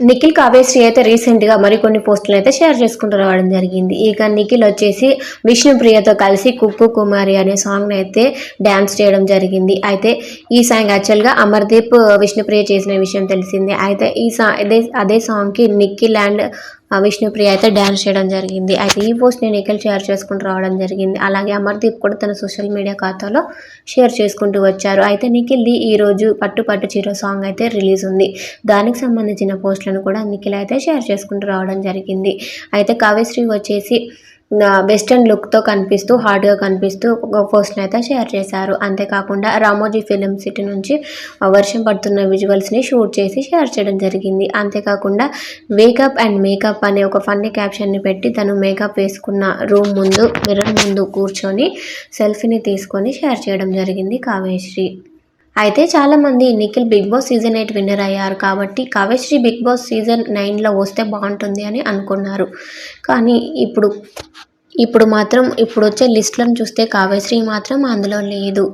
నిఖిల్ కావ్యశ్రీ అయితే రీసెంట్గా మరికొన్ని పోస్టులు అయితే షేర్ చేసుకుంటూ రావడం జరిగింది. ఇక నిఖిల్ వచ్చేసి విష్ణుప్రియతో కలిసి కుక్కు కుమారి అనే సాంగ్ని అయితే డ్యాన్స్ చేయడం జరిగింది. అయితే ఈ సాంగ్ యాక్చువల్గా అమర్దీప్ విష్ణుప్రియ చేసిన విషయం తెలిసింది. అయితే ఈ సా అదే అదే సాంగ్కి నిఖిల్ అండ్ విష్ణుప్రియ అయితే డ్యాన్స్ చేయడం జరిగింది. అయితే ఈ పోస్ట్ని నిఖిల్ షేర్ చేసుకుంటూ రావడం జరిగింది. అలాగే అమర్దీప్ కూడా తన సోషల్ మీడియా ఖాతాలో షేర్ చేసుకుంటూ వచ్చారు. అయితే నిఖిల్ది ఈరోజు పట్టు పట్టు చీర సాంగ్ అయితే రిలీజ్ ఉంది. దానికి సంబంధించిన పోస్టులను కూడా నిఖిల్ అయితే షేర్ చేసుకుంటూ రావడం జరిగింది. అయితే కావ్యశ్రీ వచ్చేసి వెస్టర్న్ లుక్తో కనిపిస్తూ హార్డ్గా కనిపిస్తూ ఒక పోస్ట్ని అయితే షేర్ చేశారు. అంతేకాకుండా రామోజీ ఫిలిం సిటీ నుంచి వర్షం పడుతున్న విజువల్స్ని షూట్ చేసి షేర్ చేయడం జరిగింది. అంతేకాకుండా వేకప్ అండ్ మేకప్ అనే ఒక ఫన్నీ క్యాప్షన్ని పెట్టి తను మేకప్ వేసుకున్న రూమ్ ముందు మిర్రర్ ముందు కూర్చొని సెల్ఫీని తీసుకొని షేర్ చేయడం జరిగింది కావ్యశ్రీ. అయితే చాలామంది Nikhil Bigg Boss season eight winner అయ్యారు కాబట్టి కావ్యశ్రీ బిగ్ బాస్ సీజన్ నైన్లో వస్తే బాగుంటుంది అని అనుకున్నారు. కానీ ఇప్పుడు ఇప్పుడు మాత్రం ఇప్పుడు వచ్చే లిస్టులను చూస్తే కావ్యశ్రీ మాత్రం అందులో లేదు.